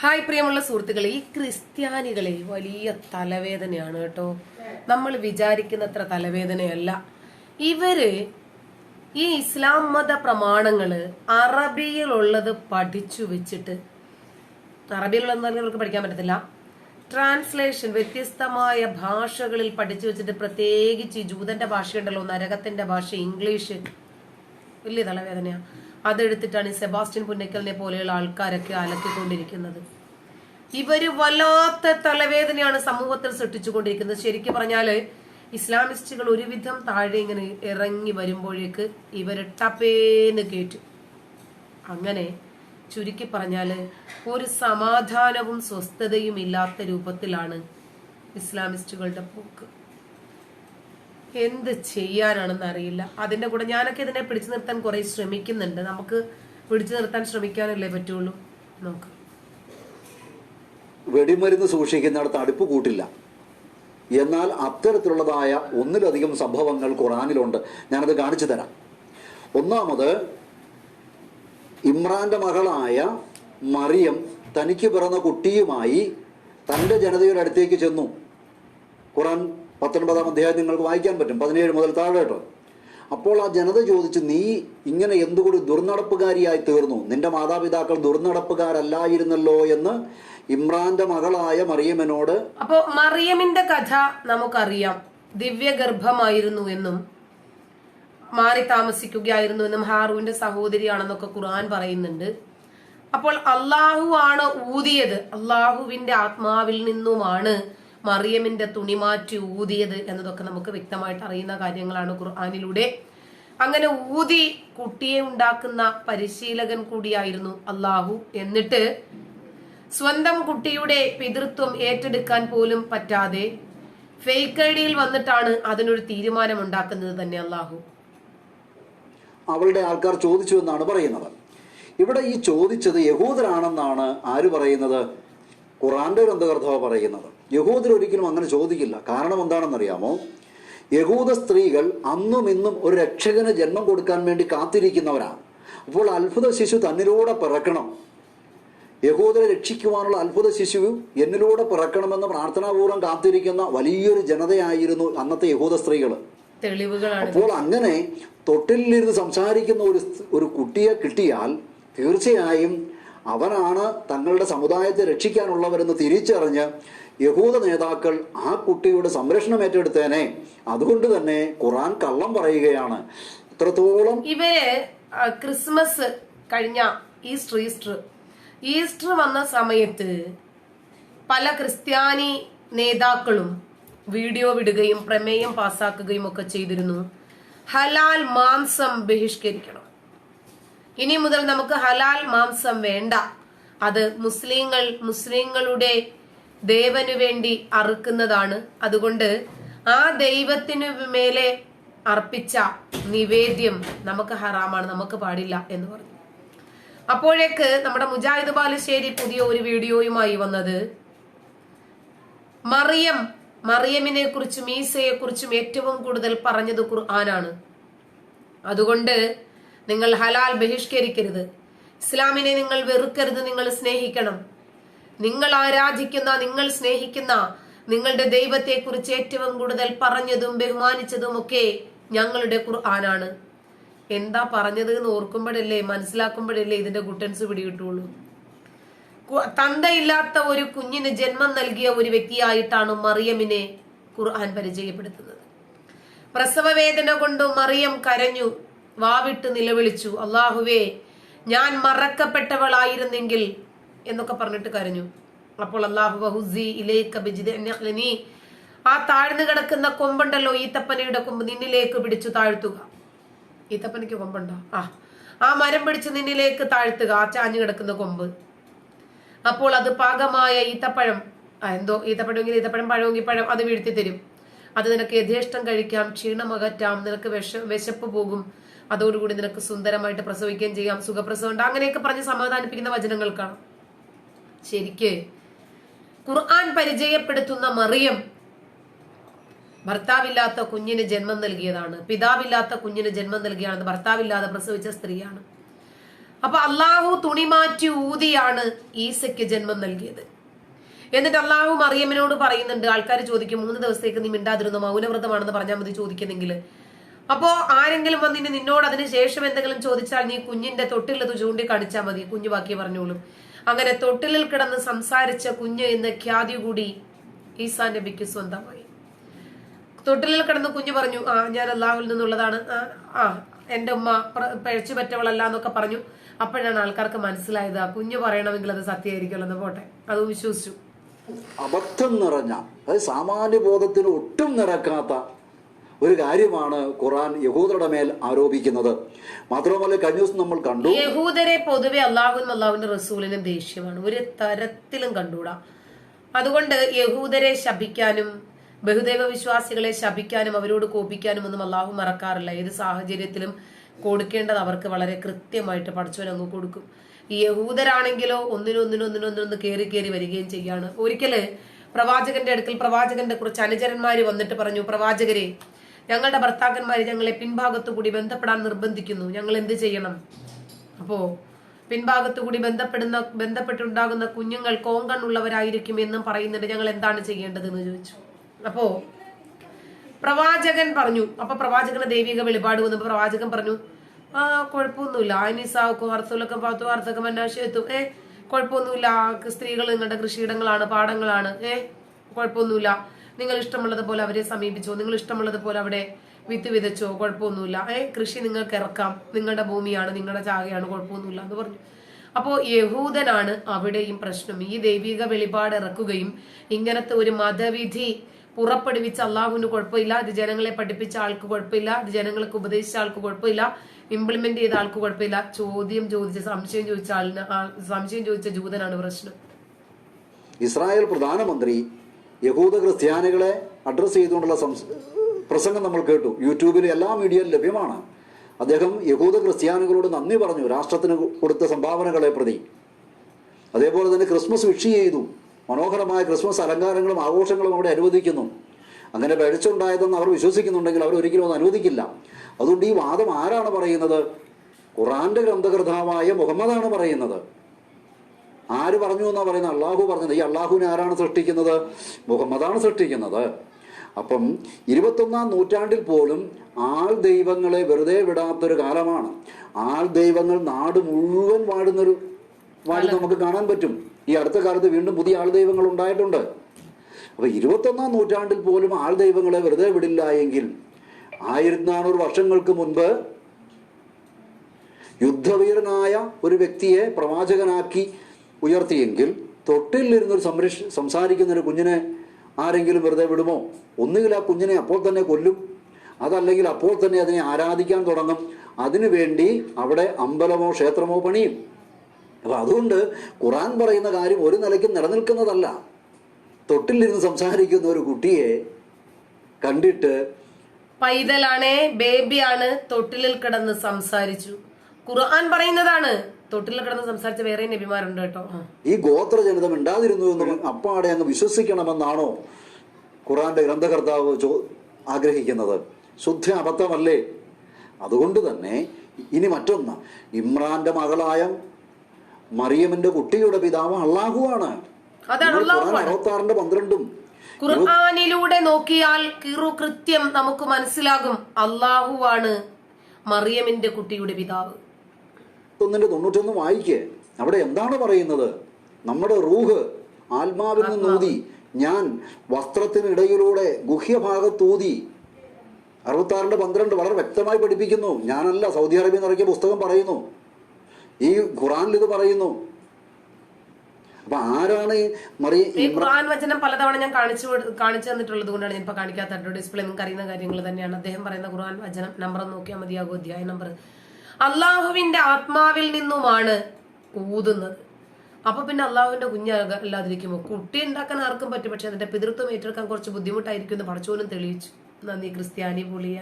Hi പ്രിയമുള്ള സുഹൃത്തുക്കളെ ഈ ക്രിസ്ത്യാനികളെ വലിയ തലവേദനയാണ് കേട്ടോ. നമ്മൾ വിചാരിക്കുന്നത്ര തലവേദനയല്ല. ഇവർ ഈ ഇസ്ലാം മത പ്രമാണങ്ങൾ അറബിയിലുള്ളത് പഠിച്ചു വെച്ചിട്ട് അറബിയിലുള്ള പഠിക്കാൻ പറ്റത്തില്ല ട്രാൻസ്ലേഷൻ വ്യത്യസ്തമായ ഭാഷകളിൽ പഠിച്ചു വെച്ചിട്ട് പ്രത്യേകിച്ച് ജൂതന്റെ ഭാഷയുണ്ടല്ലോ നരകത്തിന്റെ ഭാഷ ഇംഗ്ലീഷ് വലിയ തലവേദനയാണ് അതെടുത്തിട്ടാണ് ഈ സെബാസ്റ്റ്യൻ പുന്നക്കലിനെ പോലെയുള്ള ആൾക്കാരൊക്കെ അലക്കിക്കൊണ്ടിരിക്കുന്നത്. ഇവർ വല്ലാത്ത തലവേദനയാണ് സമൂഹത്തിൽ സൃഷ്ടിച്ചുകൊണ്ടിരിക്കുന്നത്. ശരിക്കും പറഞ്ഞാൽ ഇസ്ലാമിസ്റ്റുകൾ ഒരുവിധം താഴെ ഇങ്ങനെ ഇറങ്ങി വരുമ്പോഴേക്ക് ഇവർ ടപ്പേന്ന് കേറ്റു. അങ്ങനെ ചുരുക്കി പറഞ്ഞാൽ ഒരു സമാധാനവും സ്വസ്ഥതയും ഇല്ലാത്ത രൂപത്തിലാണ് ഇസ്ലാമിസ്റ്റുകളുടെ പോക്ക്. എന്ത് ചെയ്യാനാണെന്ന് അറിയില്ല. അതിന്റെ കൂടെ ഞാനൊക്കെ ഇതിനെ പിടിച്ചു നിർത്താൻ കുറെ ശ്രമിക്കുന്നുണ്ട്. നമുക്ക് പിടിച്ചു നിർത്താൻ ശ്രമിക്കാനല്ലേ പറ്റുള്ളൂ. നോക്ക് വെടിമരുന്ന് സൂക്ഷിക്കുന്നിടത്ത് അടുപ്പ് കൂട്ടില്ല. എന്നാൽ അത്തരത്തിലുള്ളതായ ഒന്നിലധികം സംഭവങ്ങൾ ഖുറാനിലുണ്ട് ഞാനത് കാണിച്ചു തരാം. ഒന്നാമത് ഇമ്രാന്റെ മകളായ മറിയം തനിക്ക് പിറന്ന കുട്ടിയുമായി തന്റെ ജനതയുടെ അടുത്തേക്ക് ചെന്നു. ഖുറാൻ പത്തൊൻപതാം അധ്യായം നിങ്ങൾക്ക് വായിക്കാൻ പറ്റും. പതിനേഴ് മുതൽ താഴെ കേട്ടോ. അപ്പോൾ ആ ജനത ചോദിച്ചു നീ ഇങ്ങനെ എന്തുകൂടി ദുർനടപ്പുകാരിയായി തീർന്നു? നിന്റെ മാതാപിതാക്കൾ ദുർനടപ്പുകാരല്ലായിരുന്നല്ലോ എന്ന് ഇമ്രാന്റെ മകളായ മറിയമ്മനോട് അപ്പോ മറിയമിന്റെ കഥ നമുക്കറിയാം. ദിവ്യഗർഭമായിരുന്നു എന്നും മാറി താമസിക്കുകയായിരുന്നു എന്നും ഹാറുവിന്റെ സഹോദരിയാണെന്നൊക്കെ ഖുർആൻ പറയുന്നുണ്ട്. അപ്പോൾ അള്ളാഹു ആണ് ഊതിയത്. അള്ളാഹുവിന്റെ ആത്മാവിൽ നിന്നുമാണ് മറിയമിന്റെ തുണി മാറ്റി ഊതിയത് എന്നതൊക്കെ നമുക്ക് വ്യക്തമായിട്ട് അറിയുന്ന കാര്യങ്ങളാണ് ഖുർആാനിലൂടെ. അങ്ങനെ ഊതി കുട്ടിയെ ഉണ്ടാക്കുന്ന പരിശീലകൻ കൂടിയായിരുന്നു അള്ളാഹു എന്നിട്ട് സ്വന്തം കുട്ടിയുടെ പിതൃത്വം ഏറ്റെടുക്കാൻ പോലും പറ്റാതെ ഫേക്ക് ഐഡിയിൽ വന്നിട്ടാണ് അതിനൊരു തീരുമാനം ഉണ്ടാക്കുന്നത് തന്നെ അള്ളാഹു അവളുടെ ആൾക്കാർ ചോദിച്ചു എന്നാണ് പറയുന്നത്. ഇവിടെ ഈ ചോദിച്ചത് യഹൂദരാണെന്നാണ് ആര് പറയുന്നത്? ഖുറാന്റെ ഗ്രന്ഥകർത്താവ് പറയുന്നത്. യഹൂദർ ഒരിക്കലും അങ്ങനെ ചോദിക്കില്ല. കാരണം എന്താണെന്നറിയാമോ? യഹൂദ സ്ത്രീകൾ അന്നും ഇന്നും ഒരു രക്ഷകന് ജന്മം കൊടുക്കാൻ വേണ്ടി കാത്തിരിക്കുന്നവരാണ്. അപ്പോൾ അത്ഭുത ശിശു തന്നിലൂടെ പിറക്കണം. യഹൂദരെ രക്ഷിക്കുവാനുള്ള അത്ഭുത ശിശു എന്നിലൂടെ പിറക്കണമെന്ന് പ്രാർത്ഥനാപൂർവം കാത്തിരിക്കുന്ന വലിയൊരു ജനതയായിരുന്നു അന്നത്തെ യഹൂദ സ്ത്രീകൾ അപ്പോൾ അങ്ങനെ തൊട്ടിലിരുന്ന് സംസാരിക്കുന്ന ഒരു ഒരു കുട്ടിയെ കിട്ടിയാൽ തീർച്ചയായും അവനാണ് തങ്ങളുടെ സമുദായത്തെ രക്ഷിക്കാനുള്ളവരെന്ന് തിരിച്ചറിഞ്ഞ് യഹൂദ നേതാക്കൾ ആ കുട്ടിയുടെ സംരക്ഷണം ഏറ്റെടുത്തേനെ. അതുകൊണ്ട് തന്നെ ഖുറാൻ കള്ളം പറയുകയാണ്. ഇത്രത്തോളം ഇവർ ക്രിസ്മസ് കഴിഞ്ഞ ഈസ്റ്റർ ഈസ്റ്റർ. ഈസ്റ്റർ വന്ന സമയത്ത് പല ക്രിസ്ത്യാനി നേതാക്കളും വീഡിയോ വിടുകയും പ്രമേയം പാസാക്കുകയും ഒക്കെ ചെയ്തിരുന്നു. ഹലാൽ മാംസം ബഹിഷ്കരിക്കണം. ഇനി മുതൽ നമുക്ക് ഹലാൽ മാംസം വേണ്ട. അത് മുസ്ലിങ്ങൾ മുസ്ലിങ്ങളുടെ ദേവനു വേണ്ടി അറുക്കുന്നതാണ്. അതുകൊണ്ട് ആ ദൈവത്തിനു മേലെ അർപ്പിച്ച നിവേദ്യം നമുക്ക് ഹറാമാണ് നമുക്ക് പാടില്ല എന്ന് പറഞ്ഞു. അപ്പോഴേക്ക് നമ്മുടെ മുജാഹിദ് ബാലുശ്ശേരി പുതിയ ഒരു വീഡിയോയുമായി വന്നത് മറിയം മറിയമിനെ കുറിച്ചും ഈസയെ കുറിച്ചും ഏറ്റവും കൂടുതൽ പറഞ്ഞത് ഖുർആനാണ്. അതുകൊണ്ട് നിങ്ങൾ ഹലാൽ ബഹിഷ്കരിക്കരുത്. ഇസ്ലാമിനെ നിങ്ങൾ വെറുക്കരുത് നിങ്ങൾ സ്നേഹിക്കണം. നിങ്ങൾ ആരാധിക്കുന്ന നിങ്ങൾ സ്നേഹിക്കുന്ന നിങ്ങളുടെ ദൈവത്തെ കുറിച്ച് ഏറ്റവും കൂടുതൽ പറഞ്ഞതും ബഹുമാനിച്ചതും ഒക്കെ ഞങ്ങളുടെ ഖുർആനാണ്. എന്താ പറഞ്ഞത് എന്ന് ഓർക്കുമ്പോഴല്ലേ മനസ്സിലാക്കുമ്പോഴല്ലേ ഇതിന്റെ ഗുട്ടൻസ് പിടികിട്ടുള്ളൂ. തന്തയില്ലാത്ത ഒരു കുഞ്ഞിന് ജന്മം നൽകിയ ഒരു വ്യക്തിയായിട്ടാണ് മറിയമിനെ ഖുർആൻ പരിചയപ്പെടുത്തുന്നത്. പ്രസവവേദന കൊണ്ട് മറിയം കരഞ്ഞു വാവിട്ട് നിലവിളിച്ചു അള്ളാഹുവേ ഞാൻ മറക്കപ്പെട്ടവളായിരുന്നെങ്കിൽ എന്നൊക്കെ പറഞ്ഞിട്ട് കരഞ്ഞു. അപ്പോൾ അള്ളാഹു ആ താഴ്ന്നു കിടക്കുന്ന കൊമ്പുണ്ടല്ലോ ഈത്തപ്പനയുടെ കൊമ്പ് നിന്നിലേക്ക് പിടിച്ചു താഴ്ത്തുക. ഈത്തപ്പനയ്ക്ക് കൊമ്പുണ്ടോ? ആ. ആ മരം പിടിച്ച് നിന്നിലേക്ക് താഴ്ത്തുക ആ ചാഞ്ഞു കിടക്കുന്ന കൊമ്പ്. അപ്പോൾ അത് പാകമായ ഈത്തപ്പഴം എന്തോ ഈത്തപ്പഴമെങ്കിൽ ഈത്തപ്പഴം പഴമെങ്കിൽ പഴം അത് വീഴ്ത്തി തരും. അത് നിനക്ക് യഥേഷ്ടം കഴിക്കാം ക്ഷീണമകറ്റാം നിനക്ക് വിഷ വിശപ്പ് പോകും. അതോടുകൂടി നിനക്ക് സുന്ദരമായിട്ട് പ്രസവിക്കുകയും ചെയ്യാം സുഖപ്രസവം ഉണ്ട്. അങ്ങനെയൊക്കെ പറഞ്ഞ് സമാധാനിപ്പിക്കുന്ന വചനങ്ങൾക്കാണ് ശരിക്ക് ഖുർആൻ പരിചയപ്പെടുത്തുന്ന മറിയം ഭർത്താവില്ലാത്ത കുഞ്ഞിന് ജന്മം നൽകിയതാണ് പിതാവില്ലാത്ത കുഞ്ഞിന് ജന്മം നൽകിയാണ് ഭർത്താവില്ലാതെ പ്രസവിച്ച സ്ത്രീയാണ്. അപ്പൊ അള്ളാഹു തുണി മാറ്റി ഊതിയാണ് ഈസയ്ക്ക് ജന്മം നൽകിയത്. എന്നിട്ട് അള്ളാഹു മറിയമ്മനോട് പറയുന്നുണ്ട് ആൾക്കാർ ചോദിക്കും മൂന്ന് ദിവസത്തേക്ക് നീ മിണ്ടാതിരുന്ന? മൗനവ്രതമാണെന്ന് പറഞ്ഞാൽ മതി ചോദിക്കുന്നെങ്കിൽ അപ്പോ ആരെങ്കിലും വന്നിന് നിന്നോട് അതിന് ശേഷം എന്തെങ്കിലും ചോദിച്ചാൽ നീ കുഞ്ഞിന്റെ തൊട്ടിലത് ചൂണ്ടി കാണിച്ചാൽ മതി കുഞ്ഞു ബാക്കി പറഞ്ഞോളും. അങ്ങനെ തൊട്ടിലിൽ കിടന്ന് സംസാരിച്ച കുഞ്ഞ് എന്ന ഖ്യാതി കൂടി ഈസാ നബിക്ക് സ്വന്തമായി. തൊട്ടിലിൽ കിടന്ന് കുഞ്ഞ് പറഞ്ഞു ആ ഞാൻ അള്ളാഹുവിൽ നിന്നുള്ളതാണ്. ആ, എന്റെ ഉമ്മ പഴച്ചു പറ്റവളല്ല എന്നൊക്കെ പറഞ്ഞു. അപ്പോഴാണ് ആൾക്കാർക്ക് മനസ്സിലായത് ആ കുഞ്ഞ് പറയണമെങ്കിൽ അത് സത്യമായിരിക്കുമല്ലോ എന്ന് പോട്ടെ. അത് വിശ്വസിച്ചു. അബദ്ധം നിറഞ്ഞ അത് സാമാന്യ ബോധത്തിന് ഒട്ടും നിരക്കാത്ത ഒരു കാര്യമാണ് ഖുറാൻ യഹൂദരുടെ മേൽ ആരോപിക്കുന്നത്. മാത്രമല്ല കഴിഞ്ഞ ദിവസം നമ്മൾ കണ്ടു. യഹൂദരെ പൊതുവെ അള്ളാഹുവിനും അള്ളാഹുവിന്റെ റസൂലിനും ദേഷ്യമാണ്. ഒരു തരത്തിലും കണ്ടുകൂടാ അതുകൊണ്ട് യഹൂദരെ ശപിക്കാനും ബഹുദൈവ വിശ്വാസികളെ ശപിക്കാനും അവരോട് കോപിക്കാനും ഒന്നും അള്ളാഹു മറക്കാറില്ല. ഏത് സാഹചര്യത്തിലും കൊടുക്കേണ്ടത് അവർക്ക് വളരെ കൃത്യമായിട്ട് പഠിച്ചവൻ അങ്ങ് കൊടുക്കും. ഈ യഹൂദരാണെങ്കിലോ ഒന്നിനൊന്നിനൊന്നിനൊന്നിനൊന്ന് കയറി കയറി വരികയും ചെയ്യാണ്. ഒരിക്കൽ പ്രവാചകന്റെ അടുക്കൽ പ്രവാചകന്റെ കുറച്ച് അനുചരന്മാര് വന്നിട്ട് പറഞ്ഞു പ്രവാചകരെ ഞങ്ങളുടെ ഭർത്താക്കന്മാര് ഞങ്ങളെ പിൻഭാഗത്തു കൂടി ബന്ധപ്പെടാൻ നിർബന്ധിക്കുന്നു. ഞങ്ങൾ എന്ത് ചെയ്യണം? അപ്പോ പിൻഭാഗത്തു കൂടി ബന്ധപ്പെടുന്ന ബന്ധപ്പെട്ടുണ്ടാകുന്ന കുഞ്ഞുങ്ങൾ കോങ്കണ്ണുള്ളവരായിരിക്കും എന്നും പറയുന്നുണ്ട്. ഞങ്ങൾ എന്താണ് ചെയ്യേണ്ടതെന്ന് ചോദിച്ചു. അപ്പോ പ്രവാചകൻ പറഞ്ഞു. അപ്പൊ പ്രവാചകന് ദൈവിക വെളിപാട് വന്നപ്പോ പ്രവാചകൻ പറഞ്ഞു ആ കുഴപ്പമൊന്നുമില്ല. അനിസാവുക്കും അർത്ഥലൊക്കെ പാത്തു അർത്ഥക്കം അന്വേഷിച്ചെത്തും ഏ കുഴപ്പമൊന്നുമില്ല. സ്ത്രീകൾ നിങ്ങളുടെ കൃഷിയിടങ്ങളാണ് പാടങ്ങളാണ് ഏ കുഴപ്പമൊന്നുമില്ല. നിങ്ങൾ ഇഷ്ടമുള്ളതുപോലെ അവരെ സമീപിച്ചോ നിങ്ങൾ ഇഷ്ടമുള്ളതുപോലെ അവിടെ വിത്ത് വിതച്ചോ കുഴപ്പമൊന്നുമില്ല. ഏ കൃഷി നിങ്ങൾക്ക് ഇറക്കാം. നിങ്ങളുടെ ഭൂമിയാണ് നിങ്ങളുടെ ചാകയാണ് കുഴപ്പമൊന്നുമില്ല എന്ന് പറഞ്ഞു. അപ്പോൾ യഹൂദനാണ് അവിടെയും പ്രശ്നം. ഈ ദൈവിക വെളിപാട് ഇറക്കുകയും ഇങ്ങനത്തെ ഒരു മതവിധി പുറപ്പെടുവിച്ച അള്ളാഹുവിന് കുഴപ്പമില്ല. ഇത് ജനങ്ങളെ പഠിപ്പിച്ച ആൾക്ക് കുഴപ്പമില്ല. ഇത് ജനങ്ങൾക്ക് ഉപദേശിച്ച ആൾക്ക് കുഴപ്പമില്ല. ഇംപ്ലിമെന്റ് ചെയ്ത ആൾക്ക് കുഴപ്പമില്ല. ചോദ്യം ചോദിച്ച സംശയം ചോദിച്ച ആളിന് സംശയം ചോദിച്ച ജൂതനാണ് പ്രശ്നം. ഇസ്രായേൽ പ്രധാനമന്ത്രി യഹൂദ ക്രിസ്ത്യാനികളെ അഡ്രസ്സ് ചെയ്തുകൊണ്ടുള്ള പ്രസംഗം നമ്മൾ കേട്ടു. യൂട്യൂബിൽ എല്ലാ മീഡിയയിലും ലഭ്യമാണ്. അദ്ദേഹം യഹൂദ ക്രിസ്ത്യാനികളോട് നന്ദി പറഞ്ഞു രാഷ്ട്രത്തിന് കൊടുത്ത സംഭാവനകളെ പ്രതി. അതേപോലെ തന്നെ ക്രിസ്മസ് വിഷ് ചെയ്തു. മനോഹരമായ ക്രിസ്മസ് അലങ്കാരങ്ങളും ആഘോഷങ്ങളും അവിടെ അനുവദിക്കുന്നു. അങ്ങനെ പിഴച്ചുണ്ടായതെന്ന് അവർ വിശ്വസിക്കുന്നുണ്ടെങ്കിൽ അവർ ഒരിക്കലും അത് അനുവദിക്കില്ല. അതുകൊണ്ട് ഈ വാദം ആരാണ് പറയുന്നത്? ഖുറാന്റെ ഗ്രന്ഥകർത്താവായ മുഹമ്മദാണ് പറയുന്നത്. ആര് പറഞ്ഞു എന്നാ പറയുന്നത്? അള്ളാഹു പറഞ്ഞത്. ഈ അള്ളാഹുവിനെ ആരാണ് സൃഷ്ടിക്കുന്നത്? മുഹമ്മദാണ് സൃഷ്ടിക്കുന്നത്. അപ്പം ഇരുപത്തൊന്നാം നൂറ്റാണ്ടിൽ പോലും ആൾ ദൈവങ്ങളെ വെറുതെ വിടാത്തൊരു കാലമാണ്. ആൾ ദൈവങ്ങൾ നാട് മുഴുവൻ വാഴുന്നൊരു വാഴ നമുക്ക് കാണാൻ പറ്റും. ഈ അടുത്ത കാലത്ത് വീണ്ടും പുതിയ ആൾ ദൈവങ്ങൾ ഉണ്ടായിട്ടുണ്ട്. അപ്പൊ ഇരുപത്തൊന്നാം നൂറ്റാണ്ടിൽ പോലും ആൾ ദൈവങ്ങളെ വെറുതെ വിടില്ല എങ്കിൽ ആയിരത്തി നാനൂറ് വർഷങ്ങൾക്ക് മുൻപ് യുദ്ധവീരനായ ഒരു വ്യക്തിയെ പ്രവാചകനാക്കി ഉയർത്തിയെങ്കിൽ തൊട്ടിലിരുന്നൊരു സംരക്ഷ സംസാരിക്കുന്ന ഒരു കുഞ്ഞിനെ ആരെങ്കിലും വെറുതെ വിടുമോ? ഒന്നുകിൽ ആ കുഞ്ഞിനെ അപ്പോൾ തന്നെ കൊല്ലും. അതല്ലെങ്കിൽ അപ്പോൾ തന്നെ അതിനെ ആരാധിക്കാൻ തുടങ്ങും. അതിനുവേണ്ടി അവിടെ അമ്പലമോ ക്ഷേത്രമോ പണിയും. അപ്പൊ അതുകൊണ്ട് ഖുറാൻ പറയുന്ന കാര്യം ഒരു നിലയ്ക്കും നിലനിൽക്കുന്നതല്ല. തൊട്ടിലിരുന്ന് സംസാരിക്കുന്ന ഒരു കുട്ടിയെ കണ്ടിട്ട് പൈതലാണേ ബേബിയാണ് തൊട്ടിലിൽ കിടന്ന് സംസാരിച്ചു. ഖുർആൻ പറയുന്നതാണ് തൊട്ടിലിൽ കിടന്ന് സംസാരിച്ച വേറെ നബിമാരുണ്ട് കേട്ടോ. ഈ ഗോത്ര ഉണ്ടാതിരുന്നു എന്ന് അപ്പാടെ അങ്ങ് വിശ്വസിക്കണമെന്നാണോ ഖുറാന്റെ ഗ്രന്ഥകർത്താവ് ആഗ്രഹിക്കുന്നത്? ശുദ്ധ അബദ്ധമല്ലേ? അതുകൊണ്ട് തന്നെ ഇനി മറ്റൊന്ന്. ഇമ്രാന്റെ മകളായ മറിയമിന്റെ കുട്ടിയുടെ പിതാവ് അള്ളാഹുവാണ്. അറുപത്താറിന്റെ പന്ത്രണ്ടും. ഖുർആാനിലൂടെ നോക്കിയാൽ കിറു കൃത്യം നമുക്ക് മനസ്സിലാകും. അള്ളാഹുവാണ് മറിയമിന്റെ കുട്ടിയുടെ പിതാവ്. ഒന്നിന്റെ തൊണ്ണൂറ്റൊന്ന് വായിക്കേ. അവിടെ എന്താണ് പറയുന്നത്? നമ്മുടെ റൂഹ് ആത്മാവിൽ നിന്ന് ഊതി. ഞാൻ വസ്ത്രത്തിനിടയിലൂടെ ഗുഹ്യഭാഗത്തൂതി. അറുപത്താറിന്റെ പന്ത്രണ്ട് വളരെ വ്യക്തമായി പഠിപ്പിക്കുന്നു. ഞാനല്ല സൗദി അറേബ്യ നിറയ്ക്കിയ പുസ്തകം പറയുന്നു. ഈ ഖുറാനിൽ ഇത് പറയുന്നു. അപ്പൊ ആരാണ് ഖുർആൻ വചനം പലതവണ ഞാൻ കാണിച്ചു കാണിച്ചു തന്നിട്ടുള്ളത് കൊണ്ടാണ് ഞാൻ ഇപ്പൊ കാണിക്കാത്ത ഡിസ്പ്ലേ നിങ്ങൾക്ക് അറിയുന്ന കാര്യങ്ങൾ തന്നെയാണ്. അദ്ദേഹം പറയുന്ന ഖുറാൻ വചനം നമ്പർ നോക്കിയാൽ മതിയാകും. അധ്യായ നമ്പർ അള്ളാഹുവിന്റെ ആത്മാവിൽ നിന്നുമാണ് ഊതുന്നത്. അപ്പൊ പിന്നെ അള്ളാഹുവിന്റെ കുഞ്ഞ് അല്ലാതിരിക്കുമോ? കുട്ടി ഉണ്ടാക്കാൻ ആർക്കും പറ്റും പക്ഷെ അതിന്റെ പിതൃത്വം ഏറ്റെടുക്കാൻ കുറച്ച് ബുദ്ധിമുട്ടായിരിക്കും എന്ന് പഠിച്ചോലും തെളിയിച്ചു. നന്ദി ക്രിസ്ത്യാനി പുളിയ.